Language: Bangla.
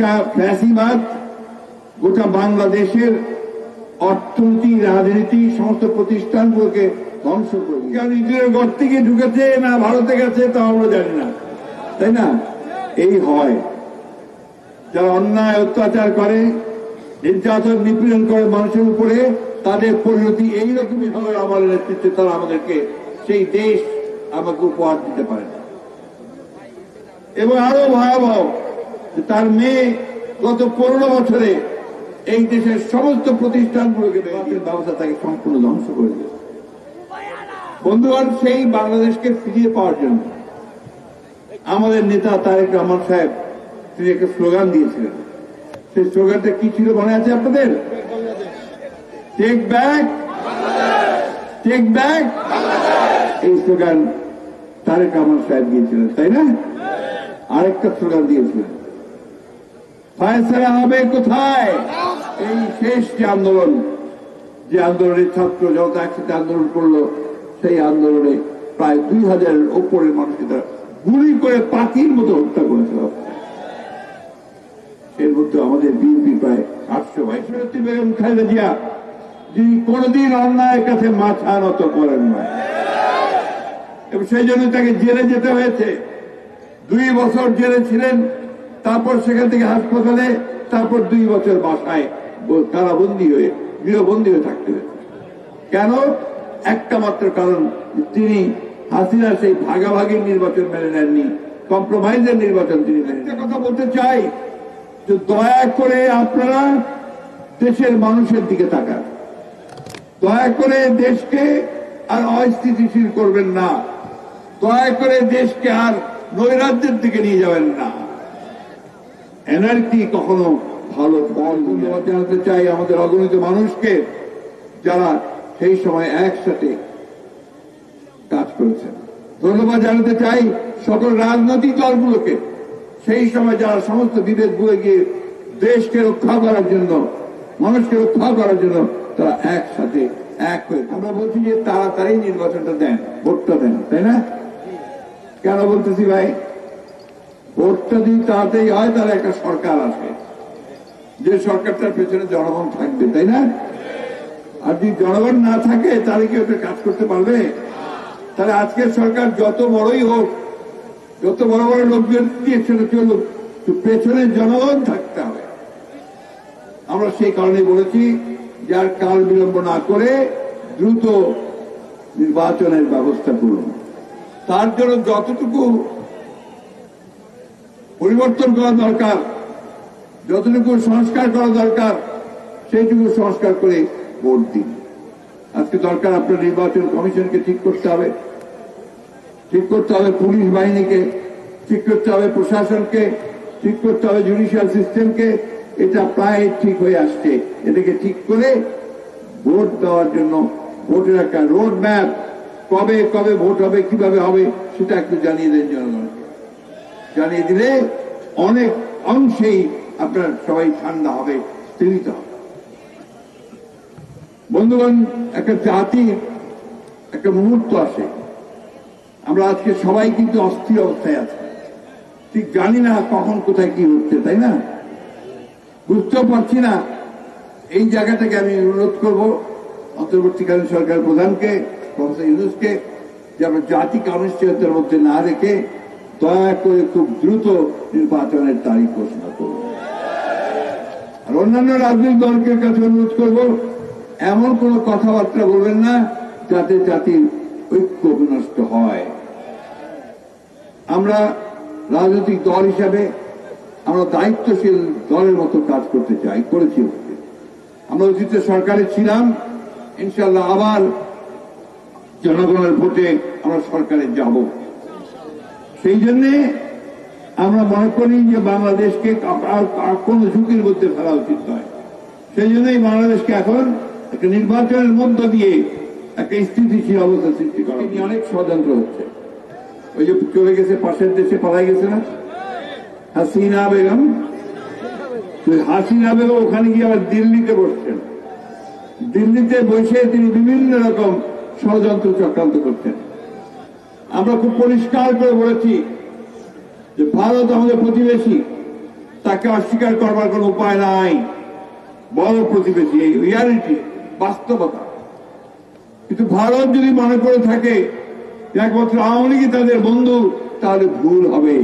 একটা ফ্যাসিবাদ গোটা বাংলাদেশের অর্থনীতি রাজনীতি সমস্ত প্রতিষ্ঠানগুলোকে ধ্বংস করে কারণ ঘর থেকে ঢুকেছে না ভারতে গেছে তা আমরা জানি না। তাই না? এই হয়। যারা অন্যায় অত্যাচার করে নির্যাতন নিপীড়ন করে মানুষের উপরে তাদের পরিণতি এইরকমই হবে আমার নেতৃত্বে। তারা আমাদেরকে সেই দেশ আমাকে উপহার দিতে পারে না। এবং আরও ভয়াবহ তার মেয়ে গত পনেরো বছরে এই দেশের সমস্ত প্রতিষ্ঠানগুলোকে ব্যবস্থা তাকে সম্পূর্ণ ধ্বংস করে দিয়েছে। বন্ধুগণ সেই বাংলাদেশকে ফিরিয়ে পাওয়ার জন্য আমাদের নেতা তারেক রহমান সাহেব তিনি একটা স্লোগান দিয়েছিলেন। সেই স্লোগানটা কি ছিল মনে আছে আপনাদের? টেক ব্যাক টেক ব্যাক এই স্লোগান তারেক রহমান সাহেব দিয়েছিলেন তাই না? আরেকটা স্লোগান দিয়েছিলেন। ফায়সালা হবে কোথায়? এই শেষ যে আন্দোলন, যে আন্দোলনের ছাত্র জনতা একসাথে আন্দোলন করল, সেই আন্দোলনে প্রায় দুই হাজারের ওপরের মানুষকে তারা গুলি করে পাখির মতো হত্যা করেছিল। এর মধ্যে আমাদের বিএনপি প্রায় আটশো বাইশ বেগম খালেদা জিয়া, যিনি কোনদিন অন্যায়ের কাছে মাথা নত করেন না এবং সেই জন্য তাকে জেলে যেতে হয়েছে। দুই বছর জেলে ছিলেন তারপর সেখান থেকে হাসপাতালে, তারপর দুই বছর বাসায় কারাবন্দী হয়ে, গৃহবন্দী হয়ে থাকতে হয়েছে। কেন? একটা মাত্র কারণ, তিনি হাসিনা সেই ভাগাভাগির নির্বাচন মেনে নেননি কম্প্রোমাইজের নির্বাচন তিনি মেনে কথা বলতে চাই, যে দয়া করে আপনারা দেশের মানুষের দিকে তাকান। দয়া করে দেশকে আর অস্থিতিশীল করবেন না। দয়া করে দেশকে আর নৈরাজ্যের দিকে নিয়ে যাবেন না। এনার্জি কখনো ভালো ফল জানাতে চাই আমাদের অগণিত মানুষকে যারা সেই সময় একসাথে কাজ করেছেন। ধন্যবাদ জানাতে চাই সকল রাজনৈতিক দলগুলোকে। সেই সময় যারা সমস্ত বিভেদ ভুলে গিয়ে দেশকে রক্ষা করার জন্য, মানুষকে রক্ষা করার জন্য তারা একসাথে এক হয়ে আমরা বলছি যে তাড়াতাড়ি নির্বাচনটা দেন, ভোটটা দেন, তাই না? কেন বলতেছি ভাই? ভোটটা যদি তাড়াতাড়ি হয়, তাহলে একটা সরকার আসে যে সরকারটার পেছনে জনগণ থাকবে, তাই না? আর যদি জনগণ না থাকে, তাহলে কি ওটা কাজ করতে পারবে? তাহলে আজকের সরকার যত বড়ই হোক, যত বড় বড় লোকজন তো পেছনে জনগণ থাকতে হবে। আমরা সেই কারণে বলেছি যার কাল বিলম্ব না করে দ্রুত নির্বাচনের ব্যবস্থা করুন। তার জন্য যতটুকু পরিবর্তন করা দরকার, যতটুকু সংস্কার করা দরকার, সেইটুকু সংস্কার করে ভোট দিন। আজকে দরকার আপনার নির্বাচন কমিশনকে ঠিক করতে হবে। ঠিক করতে হবে পুলিশ বাহিনীকে, ঠিক করতে হবে প্রশাসনকে, ঠিক করতে হবে জুডিশিয়াল সিস্টেমকে এটা প্রায় ঠিক হয়ে আসছে। এটাকে ঠিক করে ভোট দেওয়ার জন্য ভোটের একটা রোড ম্যাপ কবে কবে ভোট হবে, কীভাবে হবে, সেটা একটু জানিয়ে দেন জনগণকে জানিয়ে দিলে অনেক অংশেই আপনার সবাই ঠান্ডা হবে স্থিরিত হবে। বন্ধুগণ, একটা জাতির একটা মুহূর্ত আসে। আমরা আজকে সবাই কিন্তু অস্থির অবস্থায় আছি। ঠিক জানি না কখন, কোথায় কি হচ্ছে, তাই না? বুঝতেও পারছি না। এই জায়গাটাকে আমি অনুরোধ করব অন্তর্বর্তীকালীন সরকার প্রধানকে, প্রফেসর ইউনুসকে, যে আমরা জাতিকে অনিশ্চয়তার মধ্যে না রেখে দয়া করে খুব দ্রুত নির্বাচনের তারিখ ঘোষণা করব আর অন্যান্য রাজনৈতিক দলকে কাছে অনুরোধ করব, এমন কোন কথাবার্তা বলবেন না যাতে জাতির ঐক্য বিনষ্ট হয়। আমরা রাজনৈতিক দল হিসাবে আমরা দায়িত্বশীল দলের মতো কাজ করতে চাই, করেছি আমরা অতীতে সরকারে ছিলাম ইনশাল্লাহ আবার জনগণের ভোটে আমরা সরকারে যাব। সেই জন্যে আমরা মনে করি যে বাংলাদেশকে কোনো ঝুঁকির মধ্যে ফেলা উচিত নয়। সেই জন্যই বাংলাদেশকে এখন একটা নির্বাচনের মধ্য দিয়ে একটা স্থিতিশীল অবস্থা সৃষ্টি করা অনেক ষড়যন্ত্র হচ্ছে। ওই যে চলে গেছে পাশের দেশে পালাই গেছে না? হাসিনা বেগম? হাসিনা বেগম ওখানে গিয়ে আবার দিল্লিতে বসছেন। দিল্লিতে বসে তিনি বিভিন্ন রকম ষড়যন্ত্র চক্রান্ত করছেন। আমরা খুব পরিষ্কার করে বলেছি যে ভারত আমাদের প্রতিবেশী। তাকে অস্বীকার করবার কোনো উপায় নাই। বড় প্রতিবেশী, এই রিয়ালিটি বাস্তবতা। কিন্তু ভারত যদি মনে করে থাকে একমাত্র আওয়ামী লীগই তাদের বন্ধু, তাহলে ভুল হবে।